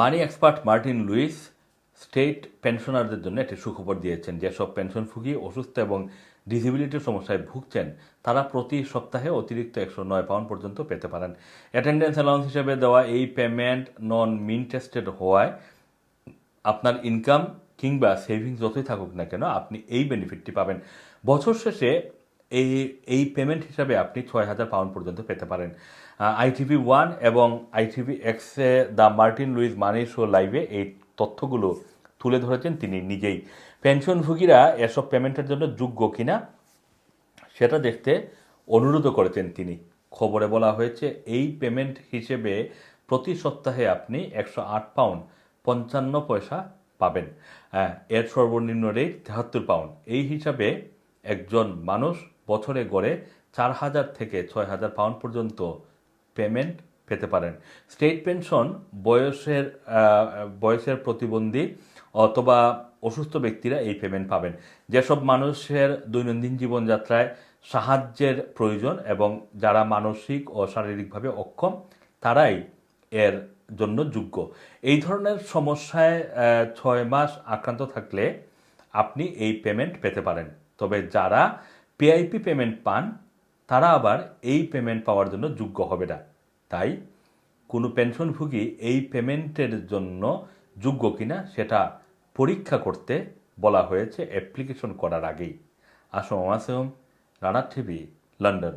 Money expert Martin Lewis state পেনশনারদের জন্য একটি সুখবর দিয়েছেন যেসব পেনশন পেনশনভোগী অসুস্থ এবং ডিসেবিলিটির সমস্যায় ভুগছেন, তারা প্রতি সপ্তাহে অতিরিক্ত একশো নয় পাউন্ড পর্যন্ত পেতে পারেন। অ্যাটেন্ডেন্স অ্যালাউন্স হিসেবে দেওয়া এই পেমেন্ট নন মিন টেস্টেড হওয়ায় আপনার ইনকাম কিংবা সেভিংস যতই থাকুক না কেন, আপনি এই বেনিফিটটি পাবেন। বছর শেষে এই এই পেমেন্ট হিসাবে আপনি ছয় হাজার পাউন্ড পর্যন্ত পেতে পারেন। আইটিভি ওয়ান এবং আইটিভি এক্সে the Martin Lewis money show লাইভে এই তথ্যগুলো তুলে ধরেছেন তিনি নিজেই। পেনশনভোগীরা এসব পেমেন্টের জন্য যোগ্য কিনা, সেটা দেখতে অনুরোধ করেছেন তিনি। খবরে বলা হয়েছে, এই পেমেন্ট হিসেবে প্রতি সপ্তাহে আপনি একশো আট পাউন্ড পঞ্চান্ন পয়সা পাবেন। এর সর্বনিম্ন রেট তেহাত্তর পাউন্ড এই হিসাবে একজন মানুষ বছরে গড়ে চার হাজার থেকে ছয় হাজার পাউন্ড পর্যন্ত পেমেন্ট পেতে পারেন। স্টেট পেনশন বয়সের বয়সের প্রতিবন্ধী অথবা অসুস্থ ব্যক্তিরা এই পেমেন্ট পাবেন। যেসব মানুষের দৈনন্দিন জীবনযাত্রায় সাহায্যের প্রয়োজন এবং যারা মানসিক ও শারীরিকভাবে অক্ষম, তারাই এর জন্য যোগ্য। এই ধরনের সমস্যায় ছয় মাস আক্রান্ত থাকলে আপনি এই পেমেন্ট পেতে পারেন। তবে যারা পিআইপি পেমেন্ট পান, তারা আবার এই পেমেন্ট পাওয়ার জন্য যোগ্য হবে না। তাই কোনো পেনশনভোগী এই পেমেন্টের জন্য যোগ্য কিনা সেটা পরীক্ষা করতে বলা হয়েছে অ্যাপ্লিকেশন করার আগেই। Assam Assam Rana TV London